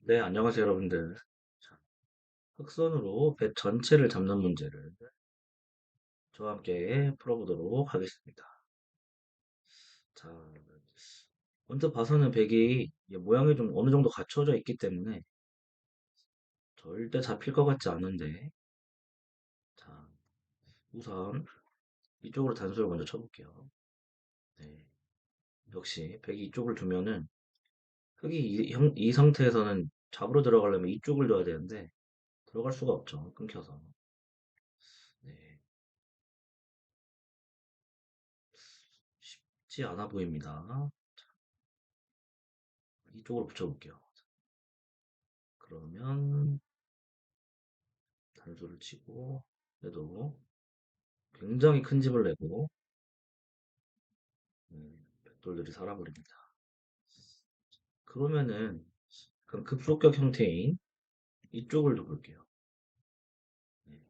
네, 안녕하세요, 여러분들. 자, 흑선으로 배 전체를 잡는 문제를 저와 함께 풀어보도록 하겠습니다. 자, 먼저 봐서는 백이 모양이 좀 어느 정도 갖춰져 있기 때문에 절대 잡힐 것 같지 않은데, 자, 우선 이쪽으로 단수를 먼저 쳐볼게요. 네, 역시 백이 이쪽을 두면은 흑이 이, 형- 이 상태에서는 잡으러 들어가려면 이쪽을 둬야 되는데 들어갈 수가 없죠. 끊겨서. 네, 쉽지 않아 보입니다. 이쪽으로 붙여볼게요. 그러면 단수를 치고 그래도 굉장히 큰 집을 내고 음, 백돌들이 살아버립니다. 그러면은 그럼 급속격 형태인 이쪽을 둬볼게요. 네,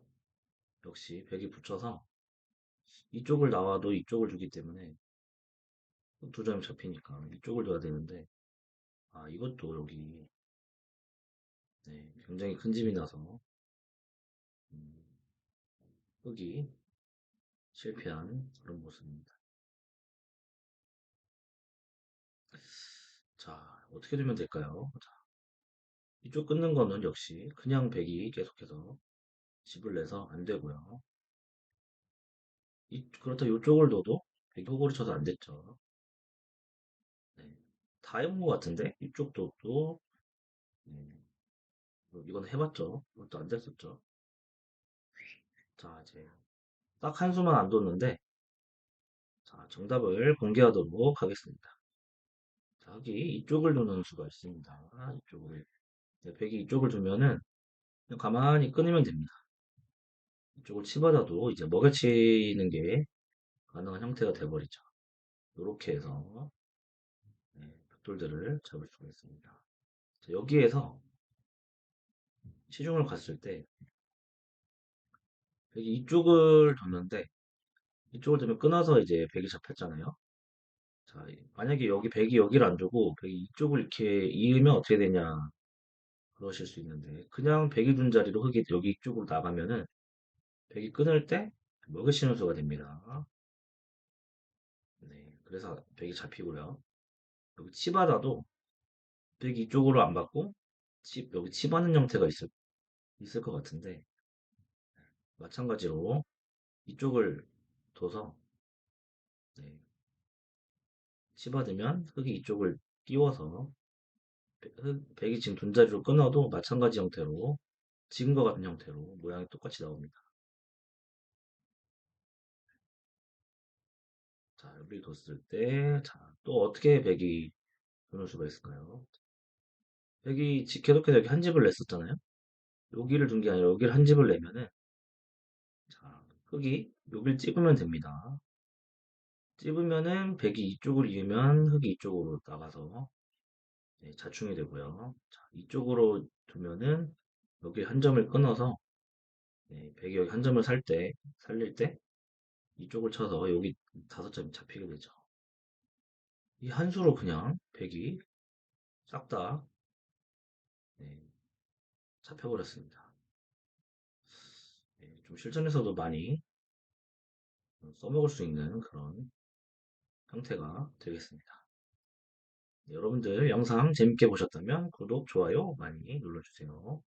역시 백이 붙여서 이쪽을 나와도 이쪽을 주기 때문에 두 점이 잡히니까 이쪽을 둬야 되는데 아 이것도 여기 네, 굉장히 큰 집이 나서 음, 흑이 실패한 그런 모습입니다. 자 어떻게 되면 될까요? 자, 이쪽 끊는 거는 역시 그냥 백이 계속해서 집을 내서 안 되고요. 이, 그렇다 이쪽을 둬도 백이 호구를 쳐서 안 됐죠. 네. 다 해본 것 같은데 이쪽도 또 네. 뭐 이건 해봤죠. 이것도 안 됐었죠. 자 이제 딱 한 수만 안 뒀는데 자 정답을 공개하도록 하겠습니다. 자 여기 이쪽을 두는 수가 있습니다. 이쪽을 네, 백이 이쪽을 두면은 가만히 끊으면 됩니다. 이쪽을 치받아도 이제 먹여치는 게 가능한 형태가 돼버리죠. 이렇게 해서 네, 벽돌들을 잡을 수가 있습니다. 자, 여기에서 시중을 갔을 때 백이 이쪽을 뒀는데 이쪽을 두면 끊어서 이제 백이 잡혔잖아요. 자, 만약에 여기 백이 여기를 안 두고 백이 이쪽을 이렇게 이으면 어떻게 되냐 그러실 수 있는데 그냥 백이 둔 자리로 흙이 여기 이쪽으로 나가면은 백이 끊을 때 먹으시는 수가 됩니다. 네, 그래서 백이 잡히고요. 여기 치받아도 백이 이쪽으로 안 받고 치, 여기 치받는 형태가 있을, 있을 것 같은데 마찬가지로 이쪽을 둬서 네, 치받으면 흙이 이쪽을 띄워서 흙, 백이 지금 둔 자리로 끊어도 마찬가지 형태로 지금과 같은 형태로 모양이 똑같이 나옵니다. 자, 여기 뒀을 때, 자, 또 어떻게 백이 두는 수가 있을까요? 백이 지- 계속해서 여기 한 집을 냈었잖아요? 여기를 둔 게 아니라 여기를 한 집을 내면은, 자, 흙이 여기를 찝으면 됩니다. 찝으면은 백이 이쪽을 이으면 흙이 이쪽으로 나가서 네, 자충이 되고요. 자, 이쪽으로 두면은 여기 한 점을 끊어서 네, 백이 여기 한 점을 살 때, 살릴 때 이쪽을 쳐서 여기 다섯 점이 잡히게 되죠. 이 한 수로 그냥 백이 싹다 네, 잡혀버렸습니다. 네, 좀 실전에서도 많이 써먹을 수 있는 그런 형태가 되겠습니다. 네, 여러분들 영상 재밌게 보셨다면 구독, 좋아요 많이 눌러주세요.